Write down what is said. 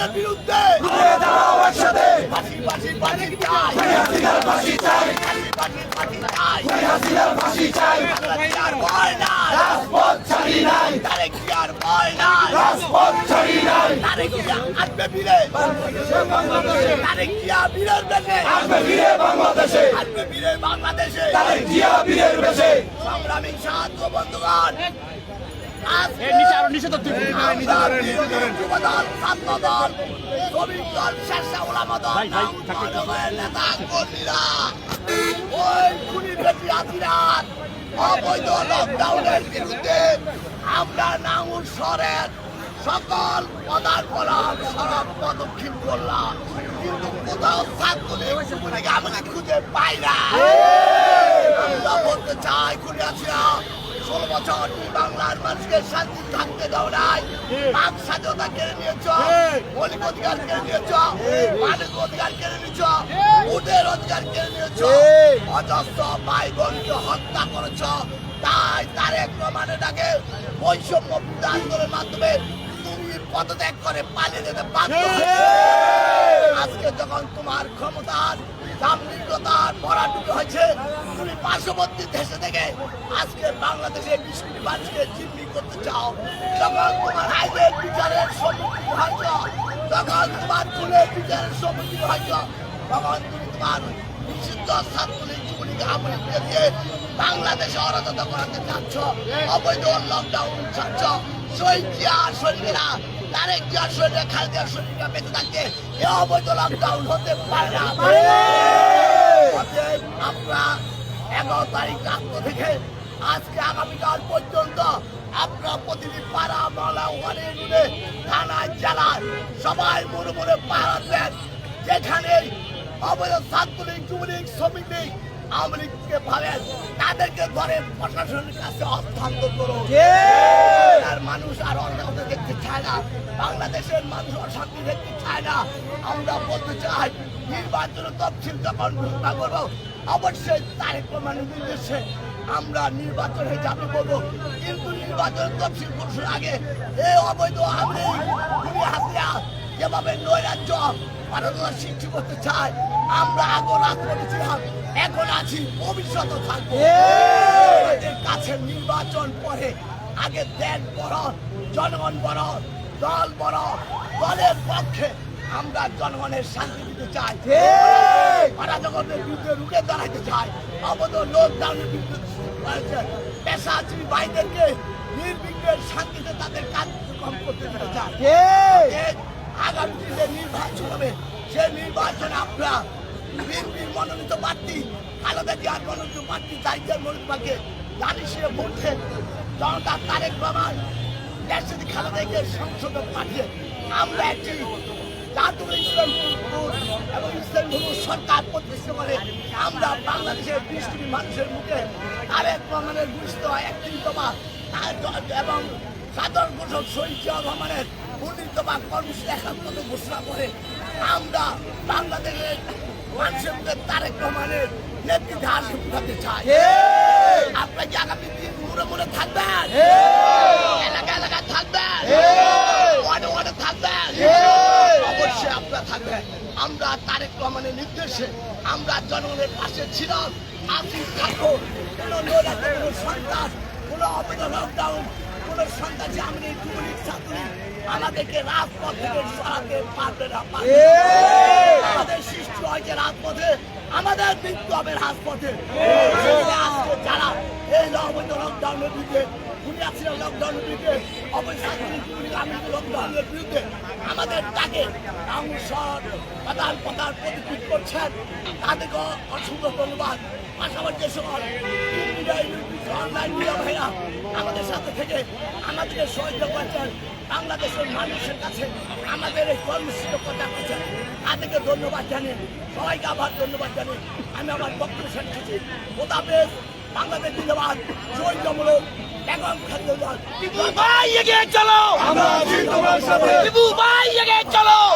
লকডাউনের বিরুদ্ধে। রুখে দাঁড়াও একসাথে। ফাঁসি ফাঁসি ফাঁসি চাই। হাসিনার ফাঁসি চাই। ফাঁসি ফাঁসি চাই। হাসিনার ফাঁসি চাই। আর ভয় নাই। রাজপথ ছাড়ি নাই। তারেক কি আর ভয় নাই। রাজপথ ছাড়ি নাই। তারেক কি আসবে ফিরে। তারেক কি আর বীরের দেশে। আসবে ফিরে বাংলাদেশে। আসবে ফিরে বাংলাদেশে। তারেক জিয়া বীরের বেশে সংগ্রামী সাহায্য বন্ধুগণ আরও আমরা অবৈধ লকডাউনের বিরুদ্ধে নাঙ্গুর শহরের সকল পদার্পণ সড়ক পদক্ষেপ করলাম। কিন্তু কোথাও ছাত্রলীগ আমরা খুঁজে পাই না। আমরা বলতে চাই খুনি হাসিনা ষোলো বছর বাংলার মানুষকে শান্তি থাকতে দাও নাই। বাক স্বাধীনতা কেড়ে নিয়েছ মৌলিক অধিকার কেড়ে নিয়েছ মানবিক অধিকার কেড়ে নিয়েছ ভোটের অধিকার কেড়ে নিয়েছ অজস্র ভাই বোনকে হত্যা করেছ। তাই তারেক রহমানের ডাকে বৈষম্য আন্দোলনের মাধ্যমে তুমি পদত্যাগ করে পালিয়ে যেতে বাধ্য আজকে যখন তোমার ক্ষমতার দাম্ভিকতার ভরাডুবি হয়েছে। তুমি পার্শ্ববর্তী দেশে থেকে আজকে বাংলাদেশে বিস্কুটি মানুষকে জিম্মি করতে চাও। যখন তোমার আইনের বিচারের সম্মুখীন হয়েছ যখন তোমার খুনের বিচারের সম্মুখীন হয়েছ তখন তুমি বাংলাদেশে অরাজকতা করাতে চাচ্ছ। অবৈধ লকডাউন চাচ্ছ। শহীদ জিয়া তারেক জিয়া শরীরে খালেদা শরীরটা বেঁচে থাকতে এ অবৈধ লকডাউন হতে পারে না। আমরা এগারো তারিখ রাত্র থেকে আজকে আগামীকাল পর্যন্ত আপনারা প্রতিটি পাড়া মহলা ওখানে রুড়ে থানায় জেলায় সবাই মনে মনে পাড়া দেন। যেখানে অবৈধ ছাত্রলীগ যুবলীগ শ্রমিক লীগ আওয়ামী লীগকে ভাবেন তাদেরকে ধরে প্রশাসনের কাছে হস্তান্তর করুন আর মানুষ আর অন্যান্য দেখতে চায় না। বাংলাদেশের মানুষ অশান্তি দেখতে চায় না। আমরা বলতে চাই নির্বাচন তফসিল যখন ঘোষণা করব অবশ্যই তারেক রহমানের নির্দেশে আমরা নির্বাচনে যাবে বলব। কিন্তু নির্বাচন তফসিল ঘোষণার আগে এই অবৈধ আমি হাতিয়া যেভাবে নৈরাজ্য মানবতা সৃষ্টি করতে চায় আমরা আগে রাজপথে ছিলাম এখন আছি ভবিষ্যৎ থাকব। কাছে নির্বাচন পরে আগে দেন বড় জনগণ বড় দল বড় দলের পক্ষে আমরা জনগণের শান্তি দিতে চাই। অরাজকতার বিরুদ্ধে রুখে দাঁড়াইতে চাই। অবৈধ লকডাউনের বিরুদ্ধে পেশাচি ভাইদেরকে নির্বিঘ্নে শান্তিতে তাদের কার্যক্রম করতে দিতে চাই। আগামী দিনে নির্বাচন হবে সে নির্বাচনে আমরা বিএনপির মনোনীত প্রার্থী খালেদা জিয়ার মনোনীত প্রার্থী দায়িত্বের মনোনীতকে জানি সে ভোটে জনতা তারেক রহমান দেশে খালেদাকে সংসদে পাঠিয়ে আমরা একটি জাতীয় ইসলাম এবং ইসলাম গ্রুপ সরকার প্রতিষ্ঠা করে আমরা বাংলাদেশের বিশ মানুষের মুখে তারেক রহমানের গুরুত্ব একত্রিতমা এবং সাধারণ ঘোষক শহীদ জিয়া রহমানের উন্নীতমা কর্মসূচি একাত্মত ঘোষণা করে আমরা বাংলাদেশের মানুষের মুখে তারেক রহমানের নেতৃত্বে হাসি ফুটাতে চাই। আপনার কি আগামী দিন মুড়ে মুড়ে থাকবেন? এলাকা এলাকা থাকবেন? ওয়ার্ডে ওয়ার্ডে থাকবেন? অবশ্যই আপনারা থাকবেন। আমরা তারেক রহমানের নির্দেশে আমরা জনগণের পাশে ছিলাম। আপনি থাকো কোনো সন্ত্রাস কোনো অবৈধ লকডাউন আমি যুবলীগ ছাত্রলীগ আমাদেরকে রাজপথ থেকে সরাতে পারবে না আমাদের সৃষ্টি হয়েছে রাজপথে আমাদের মৃত্যু হবে রাজপথে। যারা এই লকডাউনের বিরুদ্ধে দুনিয়া ছিল লকডাউনের বিরুদ্ধে লকডাউনের বিরুদ্ধে। আমাদের তাকে শহর প্রধান প্রধান প্রতিকৃত করছেন। তাদেরকে অসংখ্য ধন্যবাদ। পাশাপাশি যে সকল অনলাইন মিডিয়া ভাইরা আমাদের সাথে থেকে আমাদেরকে সহযোগিতা করছেন। বাংলাদেশের মানুষের কাছে আমাদের এই কর্মসূচি কথা করছেন তাদেরকে ধন্যবাদ জানিয়ে, সবাইকে আবার ধন্যবাদ জানিয়ে আমি আমার বক্তব্য শেষ করছি। বাংলাদেশ জিন্দাবাদ। ভাই এগিয়ে চলো। চলো।